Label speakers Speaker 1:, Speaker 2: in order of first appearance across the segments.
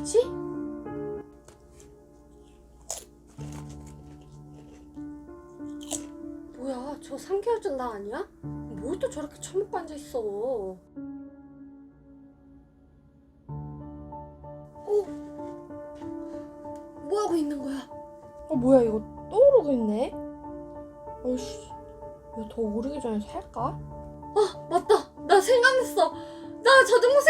Speaker 1: 있지? 뭐야, 저 3개월 전 나 아니야? 뭘 또 저렇게 처먹고 앉아있어? 어? 뭐하고 있는 거야?
Speaker 2: 아, 뭐야, 이거 떠오르고 있네? 아이씨, 야더 오르기 전에 살까?
Speaker 1: 아, 맞다! 나 생각났어! 나 자전거
Speaker 2: 세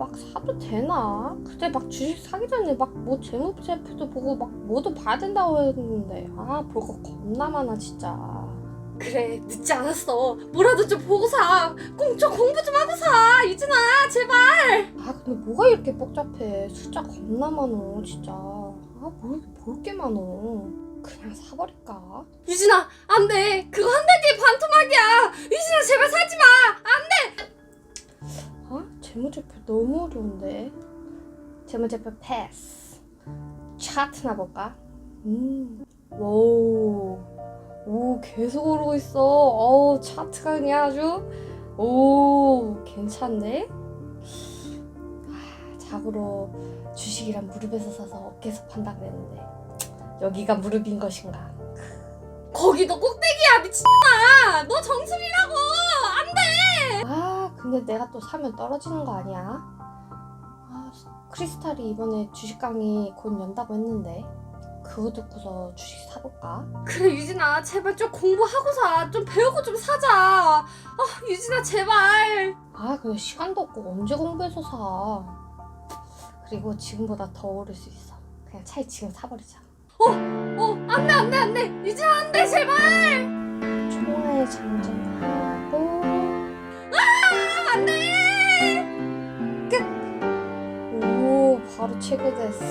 Speaker 2: 막 사도 되나? 그때 막 주식 사기 전에 막 뭐 재무제표도 보고 막 뭐도 봐야 된다고 했는데 아 볼 거 겁나 많아 진짜.
Speaker 1: 그래 늦지 않았어. 뭐라도 좀 보고 사꼭 좀 공부 좀 하고 사 이진아 제발.
Speaker 2: 아 근데 뭐가 이렇게 복잡해? 숫자 겁나 많어 진짜. 아뭐 이렇게 볼게 많어 그냥 사버릴까?
Speaker 1: 유진아 안돼. 그거 한 달 뒤에 반토막이야. 유진아 제발 사지마
Speaker 2: 아 재무제표 너무 어려운데. 재무제표 패스 차트나 볼까? 음. 음오 오 계속 오르고 있어. 어우 차트가 그냥 아주. 오 괜찮네. 아, 자고로 주식이란 무릎에서 사서 어깨에서 판다 그랬는데. 여기가 무릎인 것인가?
Speaker 1: 거기도 꼭대기야 미친놈아
Speaker 2: 근데 내가 또 사면 떨어지는 거 아니야? 아 크리스탈이 이번에 주식 강의 곧 연다고 했는데 그거 듣고서 주식 사볼까?
Speaker 1: 그래 유진아 제발 좀 공부하고 사 좀 배우고 좀 사자. 아 유진아 제발.
Speaker 2: 아 근데 시간도 없고 언제 공부해서 사? 그리고 지금보다 더 오를 수 있어. 그냥 차라리 지금 사버리자.
Speaker 1: 어 안돼 안돼 안돼. 유진아 안돼 제발.
Speaker 2: 총알 장전하고 체크됐어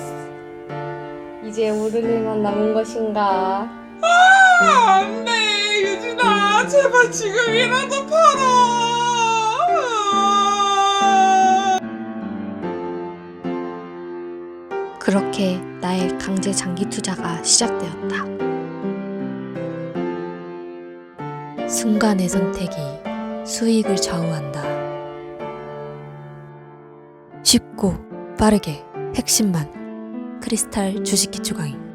Speaker 2: 이제 오를 일만 남은 것인가
Speaker 3: 안돼 유진아 제발 지금이라도 팔아
Speaker 2: 그렇게 나의 강제 장기 투자가 시작되었다. 순간의 선택이 수익을 좌우한다. 쉽고 빠르게 핵심만 크리스탈 주식 기초 강의